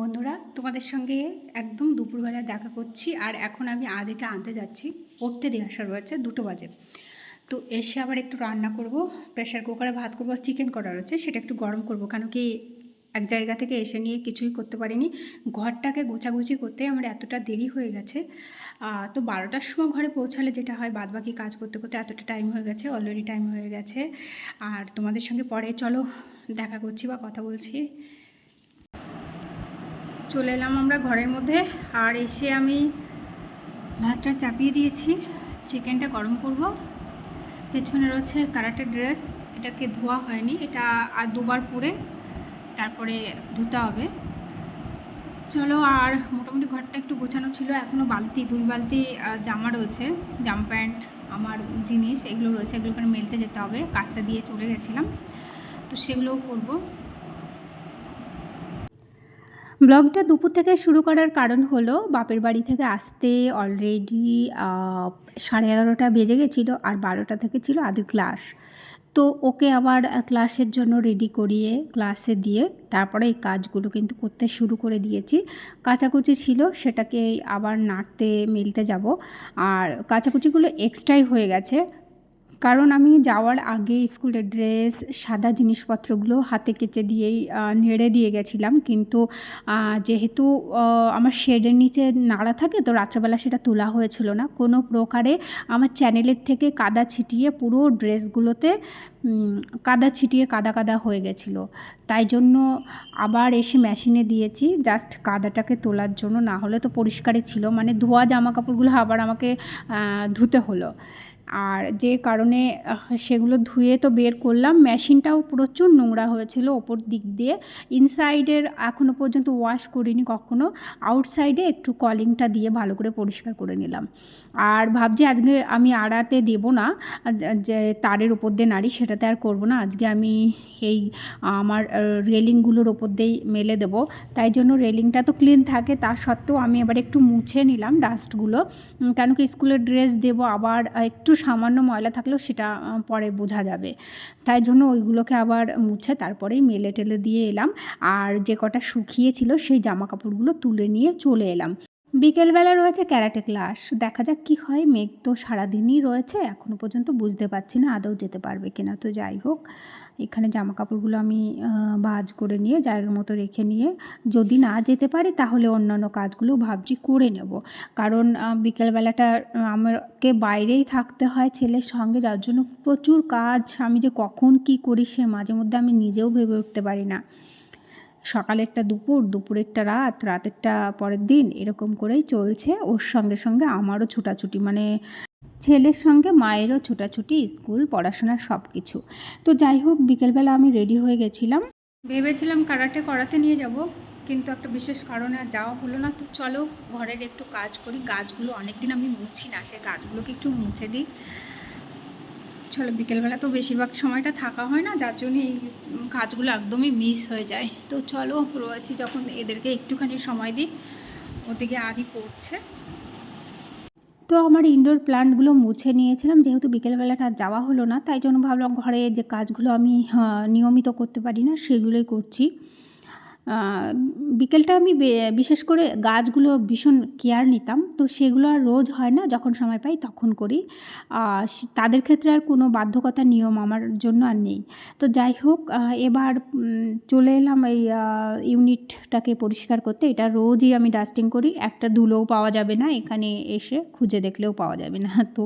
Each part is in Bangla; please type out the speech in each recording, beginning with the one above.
বন্ধুরা, তোমাদের সঙ্গে একদম দুপুরবেলা দেখা করছি আর এখন আমি আদিকে আনতে যাচ্ছি। পড়তে আসা রয়েছে, দুটো বাজে। তো এসে আবার একটু রান্না করব। প্রেশার কুকারে ভাত করব, আর চিকেন করা রয়েছে সেটা একটু গরম করব। কেন কি এক জায়গা থেকে এসে নিয়ে কিছুই করতে পারিনি। ঘরটাকে গোছাগুছি করতে আমার এতটা দেরি হয়ে গেছে। তো বারোটার সময় ঘরে পৌঁছালে যেটা হয়, বাদবাকি কাজ করতে করতে এতটা টাইম হয়ে গেছে অলরেডি টাইম হয়ে গেছে। আর তোমাদের সঙ্গে পরে চলো, দেখা করছি বা কথা বলছি। চলে এলাম আমরা ঘরের মধ্যে, আর এসে আমি ভাতটা চাপিয়ে দিয়েছি। চিকেনটা গরম করব। পেছনে রয়েছে কারাটে ড্রেস, এটাকে ধোয়া হয়নি, এটা আর দুবার পরে তারপরে ধুতে হবে। চলো, আর মোটামুটি ঘরটা একটু গোছানো ছিল এখনও বালতি, দুই বালতি জামা রয়েছে, জাম প্যান্ট, আমার জিনিস, এগুলো রয়েছে, এগুলোকে মেলতে যেতে হবে, কাস্তে দিয়ে চলে গেছিলাম। তো সেগুলোও করব। ব্লগটা দুপুর থেকে শুরু করার কারণ হলো বাপের বাড়ি থেকে আসতে অলরেডি সাড়ে এগারোটা বেজে গেছিল আর বারোটা থেকে ছিল আদি ক্লাস তো ওকে আবার ক্লাসের জন্য রেডি করিয়ে ক্লাসে দিয়ে তারপরে এই কাজগুলো কিন্তু করতে শুরু করে দিয়েছি। কাচাকুচি ছিল, সেটাকে আবার নাড়তে, মেলতে যাব। আর কাচাকুচিগুলো এক্সট্রাই হয়ে গেছে। কারণ আমি যাওয়ার আগে স্কুলের ড্রেস, সাদা জিনিসপত্রগুলো হাতে কেচে দিয়েই নেড়ে দিয়ে গেছিলাম। কিন্তু যেহেতু আমার শেডের নিচে নাড়া থাকে, তো রাত্রেবেলা সেটা তোলা হয়েছিল না। কোনো প্রকারে আমার চ্যানেলের থেকে কাদা ছিটিয়ে পুরো ড্রেসগুলোতে কাদা ছিটিয়ে কাদা কাদা হয়ে গেছিল। তাই জন্য আবার এসে মেশিনে দিয়েছি, জাস্ট কাদাটাকে তোলার জন্য। না হলে তো পরিষ্কারই ছিল। মানে ধোয়া জামা কাপড়গুলো আবার আমাকে ধুতে হলো। আর যে কারণে সেগুলো ধুয়ে তো বের করলাম। মেশিনটাও প্রচুর নোংরা হয়েছিল ওপর দিক দিয়ে। ইনসাইডের এখনও পর্যন্ত ওয়াশ করিনি কখনো। আউটসাইডে একটু কলিংটা দিয়ে ভালো করে পরিষ্কার করে নিলাম। আর ভাবছি আজকে আমি আড়াতে দেব না। যে তারের ওপর দিয়ে নাড়ি, সেটাতে আর করব না। আজকে আমি এই, আমার রেলিংগুলোর ওপর দিয়েই মেলে দেব। তাই জন্য রেলিংটা তো ক্লিন থাকে, তা সত্ত্বেও আমি এবার একটু মুছে নিলাম ডাস্টগুলো। কেন কি স্কুলের ড্রেস দেবো, আবার একটু সামান্য ময়লা থাকলেও সেটা পরে বোঝা যাবে। তাই জন্য ওইগুলোকে আবার মুছে তারপরেই মেলে টেলে দিয়ে এলাম। আর যে কটা শুকিয়েছিল সেই জামা কাপড়গুলো তুলে নিয়ে চলে এলাম। বিকেলবেলা রয়েছে ক্যারাটে ক্লাস। দেখা যাক কি হয়। মেঘ তো সারাদিনই রয়েছে। এখনও পর্যন্ত বুঝতে পারছি না আদৌ যেতে পারবে কিনা। তো যাই হোক, এখানে জামা কাপড়গুলো আমি ভাঁজ করে নিয়ে, জায়গা মতো রেখে নিয়ে যদি না যেতে পারি তাহলে অন্যান্য কাজগুলো ভাবছি করে নেব। কারণ বিকেলবেলাটা আমাকে বাইরেই থাকতে হয় ছেলের সঙ্গে। যার জন্য প্রচুর কাজ। আমি যে কখন কি করি সে মাঝে মধ্যে আমি নিজেও ভেবে উঠতে পারি না। সকালেরটা দুপুর, দুপুরেরটা রাত, রাতেরটা পরের দিন এরকম করেই চলছে। ওর সঙ্গে সঙ্গে আমারও ছুটাছুটি মানে ছেলের সঙ্গে মায়েরও ছুটাছুটি, স্কুল, পড়াশোনা সব কিছু তো যাই হোক, বিকেলবেলা আমি রেডি হয়ে গেছিলাম। ভেবেছিলাম কারাটে করাতে নিয়ে যাব, কিন্তু একটা বিশেষ কারণে আর যাওয়া হলো না। তো চলো, ঘরের একটু কাজ করি। গাছগুলো অনেকদিন আমি মুছি না, সে গাছগুলোকে একটু মুছে দিই। চলো বিকেলবেলা তো বেশিরভাগ সময়টা থাকা হয় না, যার জন্য এই কাজগুলো একদমই মিস হয়ে যায়। তো চলো রয়েছি যখন এদেরকে একটুখানি সময় দিই ওদিকে আগে পড়ছে তো আমার ইনডোর প্ল্যান্টগুলো মুছে নিয়েছিলাম, যেহেতু বিকেলবেলাটা যাওয়া হলো না, তাই জন্য ভাবলাম ঘরে যে কাজগুলো আমি নিয়মিত করতে পারি না, সেগুলোই করছি। বিকেলটা আমি বিশেষ করে গাছগুলো ভীষণ কেয়ার নিতাম, তো সেগুলো আর রোজ হয় না, যখন সময় পাই তখন করি। তাদের ক্ষেত্রে আর কোনো বাধ্যকতা নিয়ম আমার জন্য আর নেই। তো যাই হোক এবার চলে এলাম এই ইউনিটটাকে পরিষ্কার করতে। এটা রোজই আমি ডাস্টিং করি, একটা ধুলোও পাওয়া যাবে না, এখানে এসে খুঁজে দেখলেও পাওয়া যাবে না। তো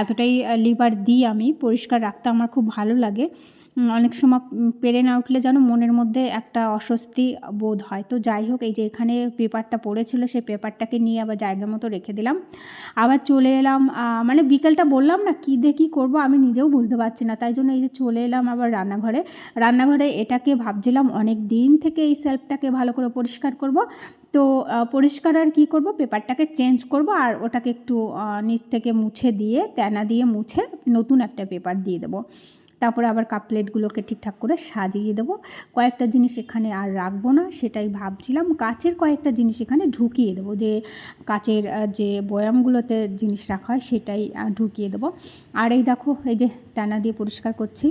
এতটাই লিভার দিই আমি, পরিষ্কার রাখতে আমার খুব ভালো লাগে। অনেক সময় পেরে না উঠলে যেন মনের মধ্যে একটা অস্বস্তি বোধ হয়। তো যাই হোক, এই যে এখানে পেপারটা পড়েছিল, সেই পেপারটাকে নিয়ে আবার জায়গা মতো রেখে দিলাম। আবার চলে এলাম মানে বিকেলটা বললাম না, কী দিয়ে কী করব আমি নিজেও বুঝতে পারছি না। তাই জন্য এই যে চলে এলাম আবার রান্নাঘরে। রান্নাঘরে এটাকে ভাবছিলাম অনেক দিন থেকে এই সেলফটাকে ভালো করে পরিষ্কার করব। তো পরিষ্কার আর কী করব? পেপারটাকে চেঞ্জ করব আর ওটাকে একটু নিচ থেকে মুছে দিয়ে, তেনা দিয়ে মুছে নতুন একটা পেপার দিয়ে দেবো। তারপরে আবার কাপ প্লেটগুলোকে ঠিকঠাক করে সাজিয়ে দেবো। কয়েকটা জিনিস এখানে আর রাখব না, সেটাই ভাবছিলাম। কাচের কয়েকটা জিনিস এখানে ঢুকিয়ে দেবো। যে কাচের যে বয়ামগুলোতে জিনিস রাখা হয় সেটাই ঢুকিয়ে দেবো। আর এই দেখো, এই যে টানা দিয়ে পরিষ্কার করছি।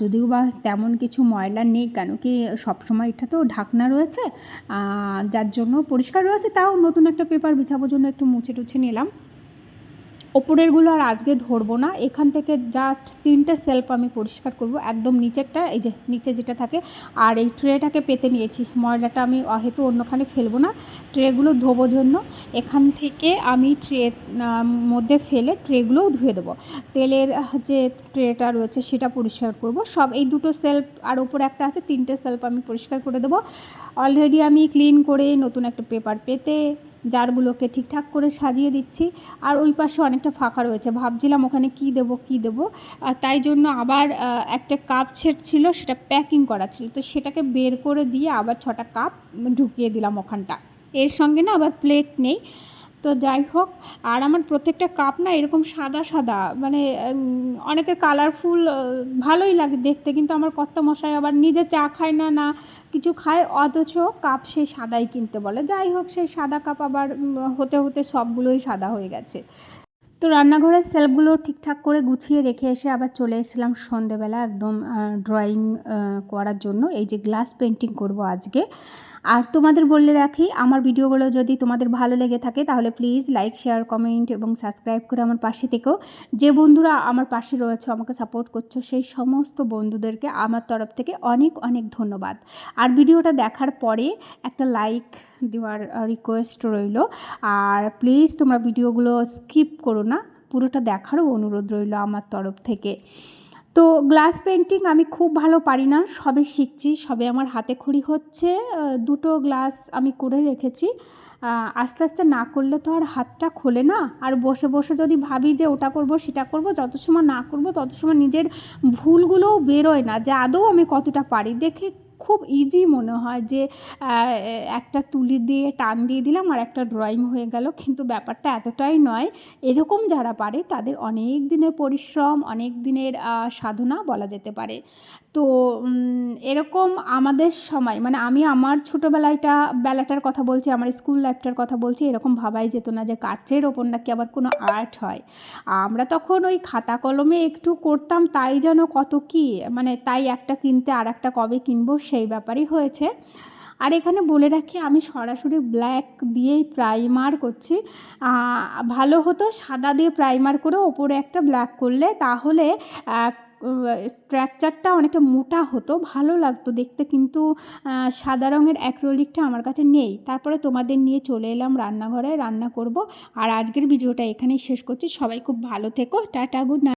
যদিও বা তেমন কিছু ময়লা নেই, কেন কি সবসময় এটা তো ঢাকনা রয়েছে। যার জন্য পরিষ্কার রয়েছে, তাও নতুন একটা পেপার বিছাবোর জন্য একটু মুছে টুছে নিলাম। ওপরেরগুলো আর আজকে ধরবো না। এখান থেকে জাস্ট তিনটে সেলফ আমি পরিষ্কার করব। একদম নিচেরটা, এই যে নিচে যেটা থাকে, আর এই ট্রেটাকে পেতে নিয়েছি। ময়লাটা আমি হয়তো অন্যখানে ফেলব না। ট্রেগুলো ধোবো জন্য। এখান থেকে আমি ট্রে মধ্যে ফেলে ট্রেগুলোও ধুয়ে দেবো। তেলের যে ট্রেটা রয়েছে সেটা পরিষ্কার করব। সব এই দুটো সেলফ আর ওপরে একটা আছে, তিনটে সেলফ আমি পরিষ্কার করে দেবো। অলরেডি আমি ক্লিন করে নতুন একটা পেপার পেতে জারগুলোকে ঠিকঠাক করে সাজিয়ে দিচ্ছি। আর ওই পাশে অনেকটা ফাঁকা রয়েছে। ভাবছিলাম ওখানে কি দেব কি দেব। তাই জন্য আবার একটা কাপ সেট ছিল, সেটা প্যাকিং করা ছিল। তো সেটাকে বের করে দিয়ে আবার ছটা কাপ ঢুকিয়ে দিলাম ওখানটা। এর সঙ্গে না আবার প্লেট নেই। তো যাই হোক, আর আমার প্রত্যেকটা কাপ না এরকম সাদা সাদা মানে অনেকের কালারফুল ভালোই লাগে দেখতে, কিন্তু আমার কর্তা মশাই আবার নিজে চা খায় না না কিছু খায়, অথচ কাপ সেই সাদাই কিনতে বলে। যাই হোক, সেই সাদা কাপ আবার হতে হতে সবগুলোই সাদা হয়ে গেছে। তো রান্নাঘরের সেলফগুলো ঠিকঠাক করে গুছিয়ে রেখে এসে আবার চলে এসেছিলাম সন্ধেবেলা একদম ড্রয়িং করার জন্য। এই যে গ্লাস পেন্টিং করব আজকে। আর তোমাদের বললে রাখি, আমার ভিডিওগুলো যদি তোমাদের ভালো লেগে থাকে, তাহলে প্লিজ লাইক শেয়ার কমেন্ট এবং সাবস্ক্রাইব করে আমার পাশে থেকেও যে বন্ধুরা আমার পাশে রয়েছে, আমাকে সাপোর্ট করছ, সেই সমস্ত বন্ধুদেরকে আমার তরফ থেকে অনেক অনেক ধন্যবাদ। আর ভিডিওটা দেখার পরে একটা লাইক দেওয়ার রিকোয়েস্ট রইল। আর প্লিজ তোমরা ভিডিওগুলো স্কিপ করো না, পুরোটা দেখারও অনুরোধ রইল আমার তরফ থেকে। তো গ্লাস পেন্টিং আমি খুব ভালো পারি না, সবে শিখছি, সবে আমার হাতে খড়ি হচ্ছে দুটো গ্লাস আমি করে রেখেছি। আস্তে আস্তে না করলে তো আর হাতটা খোলে না, আর বসে বসে যদি ভাবি যে ওটা করব, সেটা করব, যত সময় না করব তত সময় নিজের ভুলগুলোও বেরোয় না, যে আদৌ আমি কতটা পারি। দেখে খুব ইজি মনে হয় যে একটা তুলি দিয়ে টান দিয়ে দিলাম আর একটা ড্রয়িং হয়ে গেল। কিন্তু ব্যাপারটা এতটাই নয়, এরকম যারা পারে তাদের অনেক দিনের পরিশ্রম, অনেক দিনের সাধনা বলা যেতে পারে। তো এরকম আমাদের সময় মানে আমি আমার ছোটোবেলায়টা বেলাটার কথা বলছি, আমার স্কুল লাইফটার কথা বলছি, এরকম ভাবাই যেত না যে কাচের ওপর নাকি আবার কোনো আর্ট হয়। আমরা তখন ওই খাতা কলমে একটু করতাম, তাই যেন কত কি মানে তাই একটা কিনতে আর একটা কবে কিনবো সেই ব্যাপারই হয়েছে। আর এখানে বলে রাখি, আমি সরাসরি ব্ল্যাক দিয়েই প্রাইমার করছি। ভালো হতো সাদা দিয়ে প্রাইমার করে ওপরে একটা ব্ল্যাক করলে তাহলে স্ট্রাকচারটা অনেকটা মোটা হতো, ভালো লাগতো দেখতে কিন্তু সাদা রঙের অ্যাক্রোলিকটা আমার কাছে নেই। তারপরে তোমাদের নিয়ে চলে এলাম রান্নাঘরে, রান্না করব। আর আজকের ভিডিওটা এখানেই শেষ করছি। সবাই খুব ভালো থেকো। Tata good